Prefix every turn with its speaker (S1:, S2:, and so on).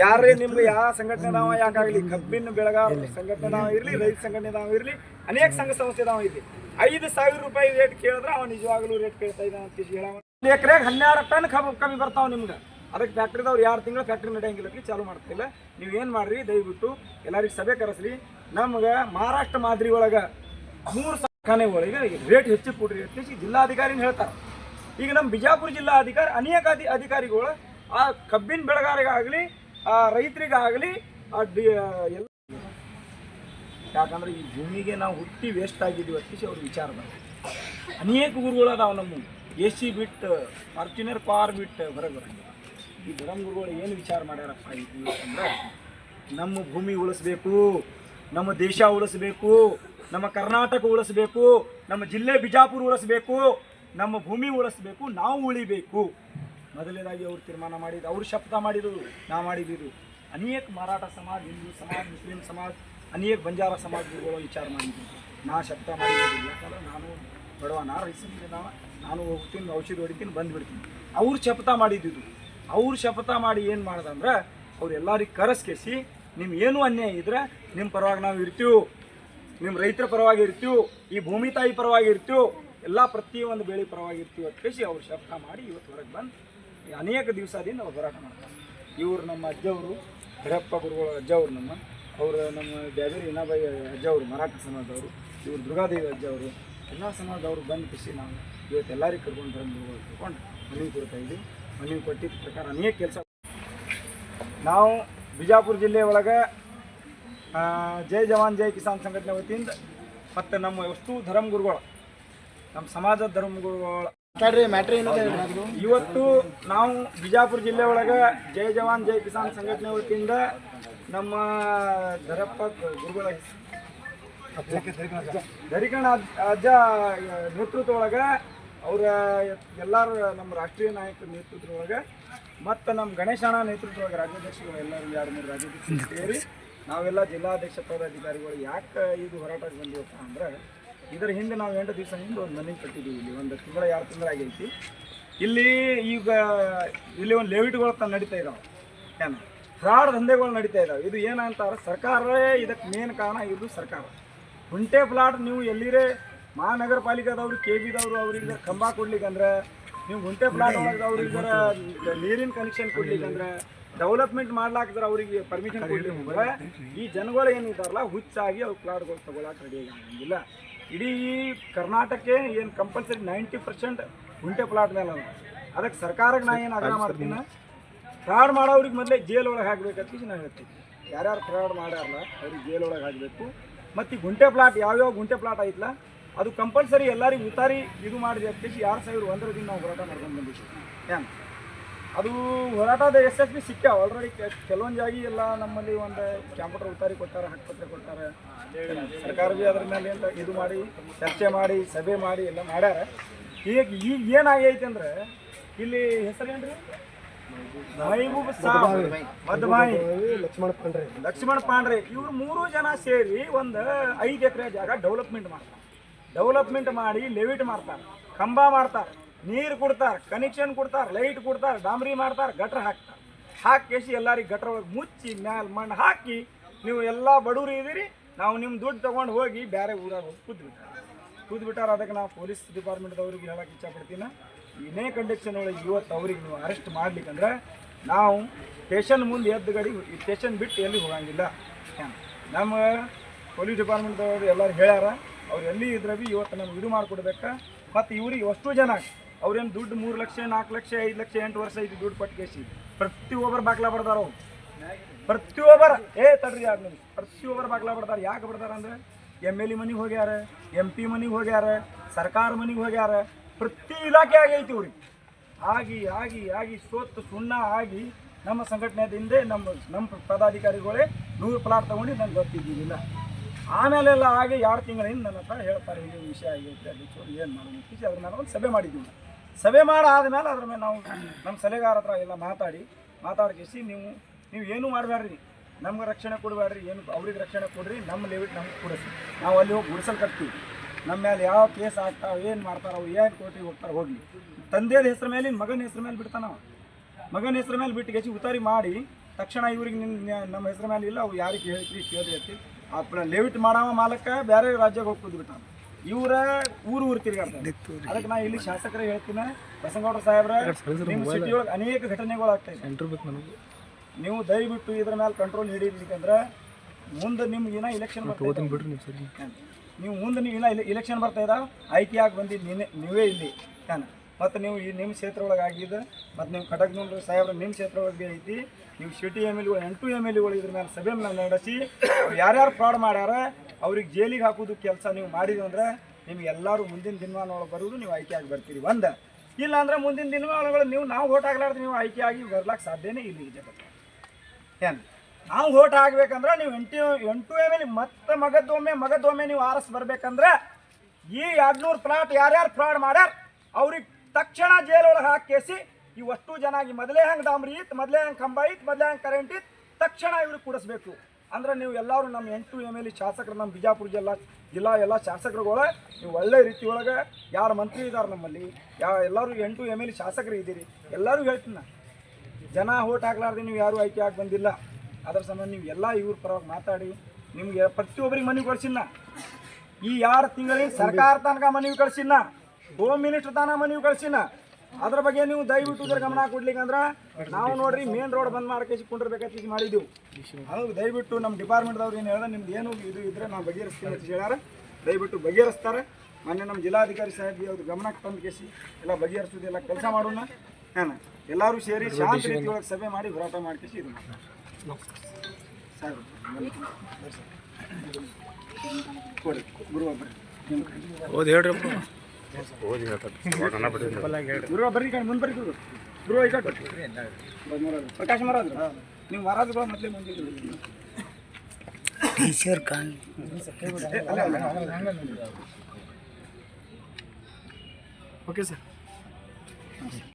S1: ಯಾರೇ ನಿಮ್ಗೆ ಯಾವ ಸಂಘಟನೆ ನಾವು ಯಾಕಾಗಲಿ ಕಬ್ಬಿನ ಬೆಳೆಗಾರ ಸಂಘಟನೆ ನಾವು ಇರಲಿ, ರೈತ ಸಂಘಟನೆ ನಾವು ಇರಲಿ, ಅನೇಕ ಸಂಘ ಸಂಸ್ಥೆ ನಾವು ಇದ್ವಿ ಐದು ಸಾವಿರ ರೂಪಾಯಿ ರೇಟ್ ಕೇಳಿದ್ರೆ ಅವ ನಿಜವಾಗ್ಲೂ ರೇಟ್ ಕೇಳ್ತಾ ಇದ್ದಾನೆ ಅಂತ ಹೇಳಿ ಎಕರೆಗೆ ಹನ್ನೆರಡು ಟನ್ ಕಬ್ಬು ಕಮ್ಮಿ ಬರ್ತಾವ ನಿಮ್ಗೆ. ಅದಕ್ಕೆ ಫ್ಯಾಕ್ಟ್ರಿದವ್ರು ಯಾರು ತಿಂಗಳು ಫ್ಯಾಕ್ಟ್ರಿ ನಡೆಯಂಗಿಲ್ಲ ಅಂತ ಚಾಲು ಮಾಡ್ತಿಲ್ಲ ನೀವು ಏನು ಮಾಡ್ರಿ, ದಯವಿಟ್ಟು ಎಲ್ಲರಿಗೆ ಸಭೆ ಕರೆಸ್ರಿ. ನಮ್ಗೆ ಮಹಾರಾಷ್ಟ್ರ ಮಾದರಿ ಒಳಗೆ ಮೂರು ಕಾರ್ಖಾನೆಗಳಿಗೆ ರೇಟ್ ಹೆಚ್ಚಿಗೆ ಕೊಡ್ರಿ ಅಂತ ಜಿಲ್ಲಾಧಿಕಾರಿ ಹೇಳ್ತಾರೆ. ಈಗ ನಮ್ಮ ಬಿಜಾಪುರ ಜಿಲ್ಲಾ ಅಧಿಕಾರಿ ಅನೇಕ ಅಧಿಕಾರಿಗಳು ಆ ಕಬ್ಬಿನ ಬೆಳೆಗಾರಿಗಾಗಲಿ ಆ ರೈತರಿಗಾಗಲಿ ಆ ಡಿ ಎಲ್ಲ ಯಾಕಂದ್ರೆ ಈ ಭೂಮಿಗೆ ನಾವು ಹುಟ್ಟಿ ವೇಸ್ಟ್ ಆಗಿದ್ದೀವಿ ಅತ್ತಿಸಿ ಅವ್ರ ವಿಚಾರ ಅನೇಕ ಗುರುಗಳು ಅದಾವೆ ನಮ್ಮ ಎ ಸಿ ಬಿಟ್ಟು ಫಾರ್ಚುನರ್ ಕಾರ್ ಬಿಟ್ಟು ಹೊರಗೆ ಬರಂಗಿಲ್ಲ. ಈ ಧರ್ಮ ಗುರುಗಳು ಏನು ವಿಚಾರ ಮಾಡ್ಯಾರಪ್ಪ ಇದು ಅಂದ್ರೆ ನಮ್ಮ ಭೂಮಿ ಉಳಿಸ್ಬೇಕು, ನಮ್ಮ ದೇಶ ಉಳಿಸ್ಬೇಕು, ನಮ್ಮ ಕರ್ನಾಟಕ ಉಳಿಸ್ಬೇಕು, ನಮ್ಮ ಜಿಲ್ಲೆ ಬಿಜಾಪುರ ಉಳಿಸ್ಬೇಕು, ನಮ್ಮ ಭೂಮಿ ಉಳಿಸ್ಬೇಕು, ನಾವು ಉಳಿಬೇಕು. ಮೊದಲನೇದಾಗಿ ಅವರು ತೀರ್ಮಾನ ಮಾಡಿದ್ದು, ಅವರು ಶಪಥ ಮಾಡಿದ್ರು ನಾ ಮಾಡಿದ್ದು ಅನೇಕ ಮರಾಠ ಸಮಾಜ, ಹಿಂದೂ ಸಮಾಜ, ಮುಸ್ಲಿಂ ಸಮಾಜ, ಅನೇಕ ಬಂಜಾರ ಸಮಾಜಗಳು ವಿಚಾರ ಮಾಡಿದ್ದೀನಿ ನಾ ಶಪಥ ಮಾಡಿದ್ದೀನಿ ಯಾಕಂದ್ರೆ ನಾನು ಬಡವ ನಾ ರೈತನಿಗೆ ನಾನು ನಾನು ಹೋಗ್ತೀನಿ ಔಷಧಿ ಹೊಡಿತೀನಿ, ಬಂದುಬಿಡ್ತೀನಿ. ಅವ್ರು ಶಪಥ ಮಾಡಿದ್ದು ಅವ್ರು ಶಪಥ ಮಾಡಿ ಏನು ಮಾಡ್ದಂದ್ರೆ, ಅವ್ರು ಎಲ್ಲರಿಗೆ ಕರೆಸ್ಕೇಸಿ ನಿಮ್ಗೆ ಏನು ಅನ್ಯಾಯ ಇದ್ರೆ ನಿಮ್ಮ ಪರವಾಗಿ ನಾವು ಇರ್ತೀವಿ. ನಿಮ್ಮ ರೈತರ ಪರವಾಗಿ ಇರ್ತೀವಿ. ಈ ಭೂಮಿ ತಾಯಿ ಪರವಾಗಿ ಇರ್ತೀವಿ. ಎಲ್ಲ ಪ್ರತಿಯೊಂದು ಬೆಳೆ ಪರವಾಗಿತ್ತು ಇವತ್ತು ಕಳಿಸಿ ಅವ್ರು ಶಬ್ದ ಮಾಡಿ ಇವತ್ತು ಹೊರಗೆ ಬಂದು ಅನೇಕ ದಿವಸದಿಂದ ಅವ್ರು ಹೋರಾಟ ಮಾಡ್ತಾರೆ. ಇವರು ನಮ್ಮ ಅಜ್ಜವರು ಭೈರಪ್ಪ ಗುರುಗಳ ಅಜ್ಜವರು ನಮ್ಮ, ಅವರು ನಮ್ಮ ಬ್ಯಾದರಿ ಇನಾಬಾಯಿ ಅಜ್ಜವರು ಮರಾಠ ಸಮಾಜದವರು, ಇವರು ದುರ್ಗಾದೇವಿ ಅಜ್ಜವರು ಎಲ್ಲ ಸಮಾಜದವರು ಬಂದು ಕೃಷಿ ನಾವು ಇವತ್ತು ಎಲ್ಲರಿಗೂ ಕರ್ಕೊಂಡು ಬಂದು ಕರ್ಕೊಂಡು ಮನವಿ ಕೊಡ್ತಾ ಇದ್ದೀವಿ. ಮನವಿ ಕೊಟ್ಟಿದ್ದ ಪ್ರಕಾರ ಅನೇಕ ಕೆಲಸ ನಾವು ಬಿಜಾಪುರ ಜಿಲ್ಲೆ ಒಳಗೆ ಜೈ ಜವಾನ್, ಜೈ ಕಿಸಾನ್ ಸಂಘಟನೆ ವತಿಯಿಂದ ಮತ್ತು ನಮ್ಮ ವಸ್ತು ಧರ್ಮಗುರುಗಳು ನಮ್ಮ ಸಮಾಜದ ಧರ್ಮಗುರುಗಳ ಇವತ್ತು ನಾವು ಬಿಜಾಪುರ ಜಿಲ್ಲೆ ಒಳಗೆ ಜೈ ಜವಾನ್ ಜೈ ಕಿಸಾನ್ ಸಂಘಟನೆ ವತಿಯಿಂದ ನಮ್ಮ ಧರಪ್ಪ ಗುರುಗಳ ದರಿಕಣ ಅಜ್ಜ ನೇತೃತ್ವ ಒಳಗೆ ಅವರ ಎಲ್ಲರೂ ನಮ್ಮ ರಾಷ್ಟ್ರೀಯ ನಾಯಕರ ನೇತೃತ್ವ ಒಳಗೆ ಮತ್ತು ನಮ್ಮ ಗಣೇಶಣ್ಣ ನೇತೃತ್ವ ಒಳಗೆ ರಾಜ್ಯಾಧ್ಯಕ್ಷರು ಎಲ್ಲರೂ ಎರಡು ಮೂರು ರಾಜ್ಯಾಧ್ಯಕ್ಷರು ಸೇರಿ ನಾವೆಲ್ಲ ಜಿಲ್ಲಾಧ್ಯಕ್ಷ ಪದಾಧಿಕಾರಿಗಳು ಯಾಕೆ ಇದು ಹೋರಾಟಕ್ಕೆ ಬಂದಿವಪ್ಪ ಅಂದ್ರೆ ಇದರ ಹಿಂದೆ ನಾವು ಎಂಟು ದಿವಸ ಹಿಂದೆ ಒಂದು ಮನೆ ಕಟ್ಟಿದ್ದೀವಿ ಇಲ್ಲಿ. ಒಂದು ತಿಂಗಳ, ಎರಡು ತಿಂಗಳಾಗೈತಿ ಇಲ್ಲಿ ಈಗ ಇಲ್ಲಿ ಒಂದು ಲೇವಿಟ್ಗಳು ತಾನು ನಡೀತಾ ಇದಾವೆ. ಏನು? ಫ್ರಾಡ್ ದಂಧೆಗಳು ನಡೀತಾ ಇದಾವೆ. ಇದು ಏನಂತಾರೆ ಸರ್ಕಾರವೇ ಇದಕ್ಕೆ ಮೇನ್ ಕಾರಣ ಇದು ಸರ್ಕಾರ. ಕುಂಟೆ ಪ್ಲಾಟ್ ನೀವು ಎಲ್ಲಿರೇ ಮಹಾನಗರ ಪಾಲಿಕೆದವರು ಕೆ ಬಿದವರು ಅವ್ರಿಗೆ ಕಂಬ ಕೊಡ್ಲಿಕ್ಕಂದ್ರೆ, ನೀವು ಹುಂಟೆ ಪ್ಲಾಟ್ ಒಳಗೆ ಅವ್ರಿಗೆ ನೀರಿನ ಕನೆಕ್ಷನ್ ಕೊಡ್ಲಿಕ್ಕಂದ್ರೆ ಡೆವಲಪ್ಮೆಂಟ್ ಮಾಡ್ಲಾಕಿದ್ರೆ ಅವರಿಗೆ ಪರ್ಮಿಷನ್ ಕೊಡ್ಲಿಕ್ಕೆ ಈ ಜನಗಳು ಏನಿದಾರಲ್ಲ ಹುಚ್ಚಾಗಿ ಅವ್ರು ಪ್ಲಾಟ್ಗಳು ತಗೊಳಕ್ಕೆ ರೆಡಿ ಆಗಂಗಿಲ್ಲ ಇಡೀ ಕರ್ನಾಟಕಕ್ಕೆ ಏನು compulsory ninety percent gunta plot ಮೇಲೆ ಅದ ಅದಕ್ಕೆ ಸರ್ಕಾರಕ್ಕೆ ನಾ ಏನು ಆಗ್ರಹ ಮಾಡ್ತೀನಿ ಫ್ರಾಡ್ ಮಾಡೋರಿಗೆ ಮೊದಲೇ ಜೇಲ್ ಒಳಗೆ ಹಾಕ್ಬೇಕಂತ ನಾನು ಹೇಳ್ತೀನಿ. ಯಾರ್ಯಾರು ಫ್ರಾಡ್ ಮಾಡ್ಯಾರಲ್ಲ, ಅವ್ರಿಗೆ ಜೇಲ್ ಒಳಗೆ ಹಾಕಬೇಕು. ಮತ್ತು ಈ ಗುಂಟೆ ಪ್ಲಾಟ್ ಯಾವ್ಯಾವ ಗುಂಟೆ ಪ್ಲಾಟ್ ಐತಲ್ಲ ಅದು ಕಂಪಲ್ಸರಿ ಎಲ್ಲರಿಗೂ ಉತ್ತಾರಿ ಇದು ಮಾಡಿದೆ ಅಂತೇಳಿ ಯಾರು ಸಾವಿರ ದಿನ ನಾವು ಹೋರಾಟ ಮಾಡ್ಕೊಂಡು ಬಂದಿದ್ದೀವಿ ಏನು? ಅದು ಹೋರಾಟದ ಯಶಸ್ವಿ ಸಿಕ್ಕಾವ ಆಲ್ರೆಡಿ ಕೆಲವೊಂದು ಜಾಗಿ ಎಲ್ಲ ನಮ್ಮಲ್ಲಿ ಒಂದು ಕ್ಯಾಂಪ್ಯೂಟರ್ ಉತ್ತಾರಿ ಕೊಟ್ಟಾರೆ ಹಕ್ಕಪತ್ರ ಕೊಡ್ತಾರೆ ಸರ್ಕಾರ ಬಿ ಅದ್ರ ಮೇಲೆ ಅಂತ ಇದು ಮಾಡಿ ಚರ್ಚೆ ಮಾಡಿ ಸಭೆ ಮಾಡಿ ಎಲ್ಲ ಮಾಡ್ಯಾರ. ಈಗ ಈಗ ಏನಾಗೈತೆ ಅಂದ್ರೆ ಇಲ್ಲಿ ಹೆಸರೇನ್ರಿ ಮೈಬೂಬ್ ಸಾಬ್ ಮದ್ಮಾಯಿ ಲಕ್ಷ್ಮಣ ಪಾಂಡ್ರೆ. ಲಕ್ಷ್ಮಣ ಪಾಂಡ್ರೆ. ಇವ್ರು ಮೂರು ಜನ ಸೇರಿ ಒಂದು ಐದು ಎಕರೆ ಜಾಗ ಡೆವಲಪ್ಮೆಂಟ್ ಮಾಡ್ತಾರೆ. ಡೆವಲಪ್ಮೆಂಟ್ ಮಾಡಿ ಲೆವಿಟ್ ಮಾಡ್ತಾರೆ. ಕಂಬ ಮಾಡ್ತಾರೆ. ನೀರು ಕೊಡ್ತಾರೆ ಕನೆಕ್ಷನ್ ಕೊಡ್ತಾರೆ ಲೈಟ್ ಕೊಡ್ತಾರೆ, ಡಾಂಬ್ರಿ ಮಾಡ್ತಾರೆ, ಗಟ್ರ ಹಾಕ್ತಾರೆ. ಹಾಕೇಸಿ ಎಲ್ಲರಿಗೆ ಗಟ್ರ ಒಳಗೆ ಮುಚ್ಚಿ ಮ್ಯಾಲ ಮಣ್ಣು ಹಾಕಿ ನೀವು ಎಲ್ಲ ಬಡವರು ಇದೀರಿ, ನಾವು ನಿಮ್ಮ ದುಡ್ಡು ತೊಗೊಂಡು ಹೋಗಿ ಬೇರೆ ಊರಾಗ ಹೋಗಿ ಕೂತ್ಬಿಟ್ಟಾರೆ. ಕೂತ್ ಬಿಟ್ಟಾರ ಅದಕ್ಕೆ ನಾವು ಪೊಲೀಸ್ ಡಿಪಾರ್ಟ್ಮೆಂಟ್ದವ್ರಿಗೆ ಹೇಳಕ್ಕೆ ಇಷ್ಟಪಡ್ತೀನಿ ಇನ್ನೇ ಕಂಡೀಷನ್ ಒಳಗೆ ಇವತ್ತು ಅವ್ರಿಗೆ ನೀವು ಅರೆಸ್ಟ್ ಮಾಡ್ಲಿಕ್ಕಂದ್ರೆ ನಾವು ಸ್ಟೇಷನ್ ಮುಂದೆ ಎದ್ದು ಗಡಿ ಸ್ಟೇಷನ್ ಬಿಟ್ಟು ಎಲ್ಲಿ ಹೋಗಂಗಿಲ್ಲ? ನಮ್ಮ ಪೊಲೀಸ್ ಡಿಪಾರ್ಟ್ಮೆಂಟ್ದವ್ರು ಎಲ್ಲರೂ ಹೇಳ್ಯಾರ, ಅವ್ರು ಎಲ್ಲಿ ಇದ್ರೆ ಬಿ ಇವತ್ತು ನಮ್ಗೆ ಇದು ಮಾಡಿಕೊಡ್ಬೇಕಾ, ಮತ್ತು ಇವ್ರಿಗೆ ಅಷ್ಟು ಜನ ಅವ್ರೇನು ದುಡ್ಡು ಮೂರು ಲಕ್ಷ, ನಾಲ್ಕು ಲಕ್ಷ, ಐದು ಲಕ್ಷ, ಎಂಟು ವರ್ಷ ಐದು ದುಡ್ಡು ಪಟ್ಟು ಪ್ರತಿ ಪ್ರತಿಯೊಬ್ಬರು ಬಾಗ್ಲ ಬಡ್ದಾರ ಅವ್ರು. ಪ್ರತಿಯೊಬ್ಬರ ಏ, ತಡ್ರಿ ಯಾರು ನಿಮ್ಗೆ ಪ್ರತಿಯೊಬ್ಬರು ಬಾಗ್ಲ ಬಡ್ದಾರ. ಯಾಕೆ ಬಡ್ದಾರ ಅಂದ್ರೆ ಎಂ ಎಲ್ ಎ ಮನೆಗೆ ಹೋಗ್ಯಾರ, ಎಂ ಪಿ ಮನೆಗೆ ಹೋಗ್ಯಾರ, ಸರ್ಕಾರ ಮನೆಗೆ ಹೋಗ್ಯಾರ. ಪ್ರತಿ ಇಲಾಖೆ ಆಗೈತಿ ಇವ್ರಿಗೆ. ಆಗಿ ಆಗಿ ಆಗಿ ಸೋತ್ತು ಸುಣ್ಣ ಆಗಿ ನಮ್ಮ ಸಂಘಟನೆದಿಂದ ನಮ್ಮ ನಮ್ಮ ಪದಾಧಿಕಾರಿಗಳೇ ನೂರು ಪ್ಲಾಟ್ ತೊಗೊಂಡು ನಂಗೆ ಗೊತ್ತಿದ್ದಿಲ್ಲ ಆಮೇಲೆಲ್ಲ ಆಗಿ ಎರಡು ತಿಂಗಳಿಂದ ನನ್ನ ಹತ್ರ ಹೇಳ್ತಾರೆ, ಇದು ವಿಷಯ ಆಗೈತೆ ಅಲ್ಲಿ ಏನು ಮಾಡೋದು? ಅದ್ರ ಮೇಲೆ ಒಂದು ಸಭೆ ಮಾಡಿದ್ದೀವಿ. ಸಭೆ ಮಾಡಾದ್ಮೇಲೆ ಅದ್ರ ಮೇಲೆ ನಾವು ನಮ್ಮ ಸಲಹೆಗಾರ ಹತ್ರ ಎಲ್ಲ ಮಾತಾಡಿ, ಮಾತಾಡ್ಕೇಸಿ ನೀವು ನೀವು ಏನೂ ಮಾಡಬೇಡ್ರಿ ನಮ್ಗೆ ರಕ್ಷಣೆ ಕೊಡಬೇಡ್ರಿ, ಏನು ಅವ್ರಿಗೆ ರಕ್ಷಣೆ ಕೊಡ್ರಿ, ನಮ್ಮ ಲೆವಿಟ್ ನಮ್ಗೆ ಕೊಡಿಸಿ ನಾವು ಅಲ್ಲಿ ಹೋಗಿ ಗುಡಿಸಲ್ ಕಟ್ತೀವಿ. ನಮ್ಮ ಮೇಲೆ ಯಾವ ಕೇಸ್ ಆಗ್ತಾವೆ, ಏನು ಮಾಡ್ತಾರೆ, ಅವ್ರು ಏನು ಕೋರ್ಟಿಗೆ ಹೋಗ್ತಾರೆ ಹೋಗಲಿ. ತಂದೆಯ ಹೆಸರು ಮೇಲೆ ಮಗನ ಹೆಸರು ಮೇಲೆ ಬಿಡ್ತಾನ. ಮಗನ ಹೆಸರು ಮೇಲೆ ಬಿಟ್ಟು ಗೆಚ್ಚಿ ಉತ್ತಾರಿ ಮಾಡಿ, ತಕ್ಷಣ ಇವ್ರಿಗೆ ನಿನ್ನ ನಮ್ಮ ಹೆಸರು ಮೇಲೆ ಇಲ್ಲ ಅವು ಯಾರಿಗೆ ಹೇಳ್ತೀರಿ ಕೇಳಿ ಆ ಲೆವಿಟ್ ಮಾಡವ ಮಾಲಕ, ಬೇರೆ ರಾಜ್ಯಕ್ಕೆ ಹೋಗಿ ಕೂತ್ ಬಿಟ್ಟಾನ ಇವರ ಊರು ಊರು ತಿರುಗಾಡ್ತಾರೆ. ಅದಕ್ಕೆ ನಾ ಇಲ್ಲಿ ಶಾಸಕರೇ ಹೇಳ್ತೀನಿ. ಬಸನಗೌಡ ಸಾಹೇಬ್ರ ನಿಮ್ಮ ಸಿಟಿಯೊಳಗೆ ಒಳಗೆ ಅನೇಕ ಘಟನೆಗಳು ಆಗ್ತಾ ಇದೆ ನೀವು ದಯವಿಟ್ಟು ಇದ್ರ ಮೇಲೆ ಕಂಟ್ರೋಲ್ ಹಿಡಿಲಿಕ್ಕಂದ್ರೆ ಮುಂದೆ ನಿಮ್ಗೆ ಏನೋ ಇಲೆಕ್ಷನ್ ನೀವು ಮುಂದೆ ನೀವು ಇನ್ನ ಇಲೆಕ್ಷನ್ ಬರ್ತಾ ಇದ್ದಾವೆ ಆಗಿ ಬಂದಿದ್ದು ನೀನೆ ನೀವೇ ಇಲ್ಲಿ. ತಾನೆ. ಮತ್ತು ನೀವು ಈ ನಿಮ್ಮ ಕ್ಷೇತ್ರ ಒಳಗೆ ಆಗಿದ್ದು, ಮತ್ತು ನೀವು ಕಟಕ್ನೂರು ಸಾಹೇಬ್ರ ನಿಮ್ಮ ಕ್ಷೇತ್ರ ಒಳಗೆ ಐತಿ, ನೀವು ಸಿಟಿ ಎಂ ಎಲ್ ಎಂಟು ಎಂ ಎಲ್ಗಳು ಇದ್ರ ಮೇಲೆ ಸಭೆ ಮೇಲೆ ನಡೆಸಿ ಯಾರ್ಯಾರು ಫ್ರಾಡ್ ಮಾಡ್ಯಾರ, ಅವ್ರಿಗೆ ಜೈಲಿಗೆ ಹಾಕೋದು ಕೆಲಸ ನೀವು ಮಾಡಿದ್ವಿ ಅಂದ್ರೆ ನಿಮ್ಗೆ ಎಲ್ಲರೂ ಮುಂದಿನ ದಿನಮಾನೊಳಗೆ ಬರೋದು ನೀವು ಆಯ್ಕೆ ಆಗಿ ಬರ್ತೀರಿ. ಒಂದು ಇಲ್ಲ ಅಂದ್ರೆ ಮುಂದಿನ ದಿನಮಾನಗಳು ನೀವು ನಾವು ಓಟ್ ಆಗ್ಲಾರ್ದು ನೀವು ಆಯ್ಕೆ ಆಗಿ ಬರ್ಲಾಕ್ ಸಾಧ್ಯನೇ ಇಲ್ಲ ಈ ಜಗತ್ತು. ಏನು, ನಾವು ಓಟ್ ಆಗ್ಬೇಕಂದ್ರೆ ನೀವು ಎಂಟು ಎಂಟು ಎಂ ಎಲ್ ಮತ್ತೆ ಮಗದೊಮ್ಮೆ ಮಗದೊಮ್ಮೆ ನೀವು ಆರಸ್ ಬರ್ಬೇಕಂದ್ರೆ ಈ ಎರಡ್ನೂರು ಪ್ಲಾಟ್ ಯಾರ್ಯಾರು ಫ್ರಾಡ್ ಮಾಡ್ಯಾರ, ಅವ್ರಿಗೆ ತಕ್ಷಣ ಜೈಲೊಳಗೆ ಹಾಕಿಸಿ ಇವಷ್ಟು ಜನ ಮೊದಲೇ ಹಂಗೆ ಡಾಂಬ್ರಿ ಇತ್ತು ಮೊದಲೇ ಹಂಗೆ ಕಂಬ ಇತ್ತು ಮೊದಲೇ ಹಂಗೆ ಕರೆಂಟ್ ಇತ್ತು ತಕ್ಷಣ ಇವ್ರಿಗೆ ಕೂಡಿಸ್ಬೇಕು. ಅಂದ್ರೆ ನೀವು ಎಲ್ಲರೂ ನಮ್ಮ ಎಂಟು ಎಂ ಎಲ್ ಶಾಸಕರು, ನಮ್ಮ ಬಿಜಾಪುರ ಜಿಲ್ಲಾ ಜಿಲ್ಲಾ ಎಲ್ಲ ಶಾಸಕರುಗಳ, ನೀವು ಒಳ್ಳೆ ರೀತಿ ಒಳಗೆ ಯಾರು ಮಂತ್ರಿ ಇದ್ದಾರೆ ನಮ್ಮಲ್ಲಿ, ಯಾ ಎಲ್ಲರೂ ಎಂಟು ಎಂ ಎಲ್ ಶಾಸಕರು ಇದ್ದೀರಿ, ಎಲ್ಲರೂ ಹೇಳ್ತೀನಿ ಜನ ಓಟ್ ಹಾಕ್ಲಾರ್ದೆ ನೀವು ಯಾರು ಆಯ್ಕೆ ಆಗಿ ಬಂದಿಲ್ಲ. ಅದ್ರ ಸಂಬಂಧ ನೀವು ಎಲ್ಲ ಇವ್ರ ಪರವಾಗಿ ಮಾತಾಡಿ, ನಿಮಗೆ ಪ್ರತಿಯೊಬ್ಬರಿಗೆ ಮನವಿ ಕಳ್ಸಿನ ಈ ಎರಡು ತಿಂಗಳಿಗೆ ಸರ್ಕಾರ ತನಕ ಮನವಿ ಕಳ್ಸಿನ ಹೋಮ್ ಮಿನಿಸ್ಟರ್ ತಾನ ಮನವಿ ಕಳ್ಸಿನ. ಅದ್ರ ಬಗ್ಗೆ ನೀವು ದಯವಿಟ್ಟು ಇದ್ರ ಗಮನ ಕೊಡ್ಲಿಕ್ಕೆ ಅಂದ್ರೆ ನಾವು ನೋಡ್ರಿ ಮೇನ್ ರೋಡ್ ಬಂದ್ ಮಾಡ್ಕೇಸಿ ಕುಂಡಿರ್ಬೇಕಂತ ಈಗ ಮಾಡಿದ್ದೀವಿ ಅದು ದಯವಿಟ್ಟು ನಮ್ಮ ಡಿಪಾರ್ಟ್ಮೆಂಟ್ದವ್ರು ಏನು ಹೇಳ ನಿಮ್ದು ಏನು ಇದು ಇದ್ರೆ ನಾವು ಬಗೆಹರಿಸ್ತೀವಿ ಅಂತ ಹೇಳ್ಯಾರ. ದಯವಿಟ್ಟು ಬಗೆಹರಿಸ್ತಾರೆ. ಮೊನ್ನೆ ನಮ್ಮ ಜಿಲ್ಲಾಧಿಕಾರಿ ಸಾಹೇಬ್ ಅವ್ರ ಗಮನಕ್ಕೆ ತಂದು ಕೇಸಿ ಎಲ್ಲ ಬಗೆಹರಿಸೋದೆಲ್ಲ ಕೆಲಸ ಮಾಡೋಣ. ಏನ ಎಲ್ಲರೂ ಸೇರಿ ಶಾಂತ ರೀತಿಯೊಳಗೆ ಸಭೆ ಮಾಡಿ ಹೋರಾಟ ಮಾಡ್ಕೇಸಿ ಇದು ಕೊಡಿ ಗುರುವಾರ
S2: ಓದ್ ಹೇಳ್ರಿ
S1: ಬಂದ್ ಪ್ರಕಾಶ್ ಮಹಾರಾಜ್ ನೀವು ಮಹಾರಾಜಗಳು ಮೊದಲೇ ಮುಂದೆ ಓಕೆ ಸರ್